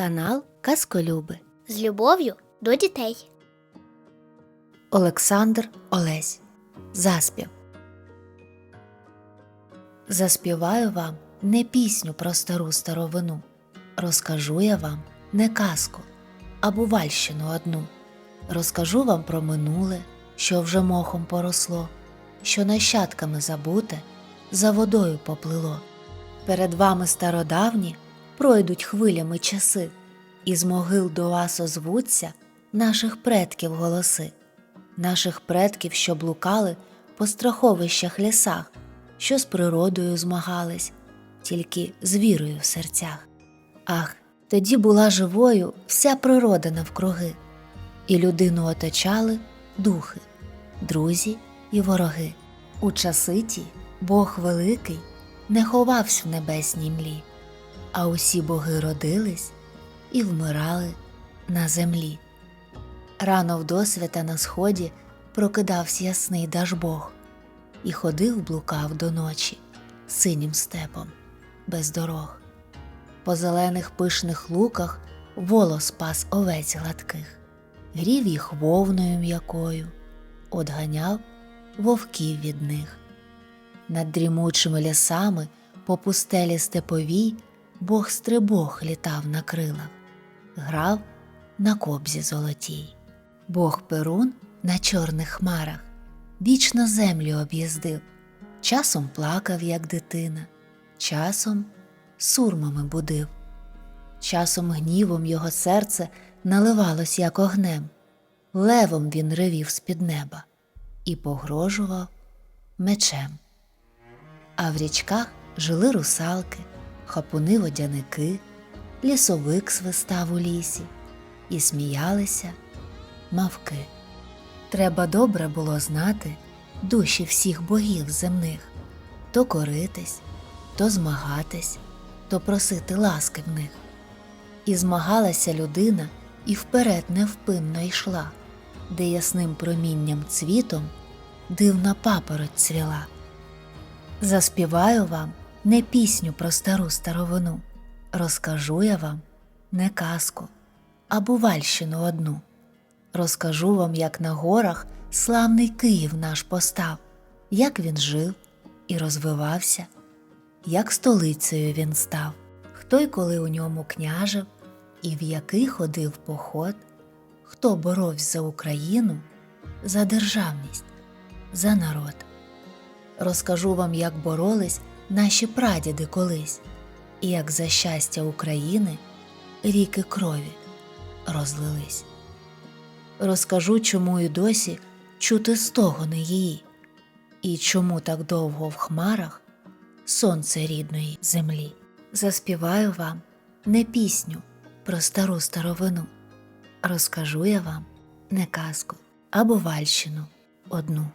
Канал Казколюби. з любов'ю до дітей. Олександр Олесь. Заспів. Заспіваю вам не пісню про стару старовину. Розкажу я вам не казку, а бувальщину одну. Розкажу вам про минуле, що вже мохом поросло, що нащадками забуте, за водою поплило. Перед вами стародавні пройдуть хвилями часи, і з могил до вас озвуться наших предків голоси, наших предків, що блукали по страховищах лісах, що з природою змагались, тільки з вірою в серцях. Ах, тоді була живою вся природа навкруги, і людину оточали духи, друзі і вороги. У часи ті Бог великий не ховався в небесній млі, а усі боги родились і вмирали на землі. Рано в на сході прокидався ясний Дажбог і ходив блукав до ночі синім степом, без дорог. По зелених пишних луках волос пас овець гладких, грів їх вовною м'якою, одганяв вовків від них. Над дрімучими лісами по пустелі степовій Бог стрибог літав на крилах, грав на кобзі золотій. Бог Перун на чорних хмарах вічно землю об'їздив, часом плакав, як дитина, часом сурмами будив, часом гнівом його серце наливалось, як огнем, левом він ревів з-під неба і погрожував мечем. А в річках жили русалки, хапуни водяники, лісовик свистав у лісі, і сміялися мавки. Треба добре було знати душі всіх богів земних, то коритись, то змагатись, то просити ласки в них. І змагалася людина і вперед невпинно йшла, де ясним промінням цвітом дивна папороть цвіла. Заспіваю вам не пісню про стару старовину, розкажу я вам не казку, а бувальщину одну. Розкажу вам, як на горах славний Київ наш постав, як він жив і розвивався, як столицею він став, хто й коли у ньому княжив, і в який ходив поход, хто боровсь за Україну, за державність, за народ. Розкажу вам, як боролись наші прадіди колись, і як за щастя України ріки крові розлились. Розкажу, чому і досі чути стогони її, і чому так довго в хмарах сонце рідної землі. Заспіваю вам не пісню про стару старовину, розкажу я вам не казку, а бувальщину одну.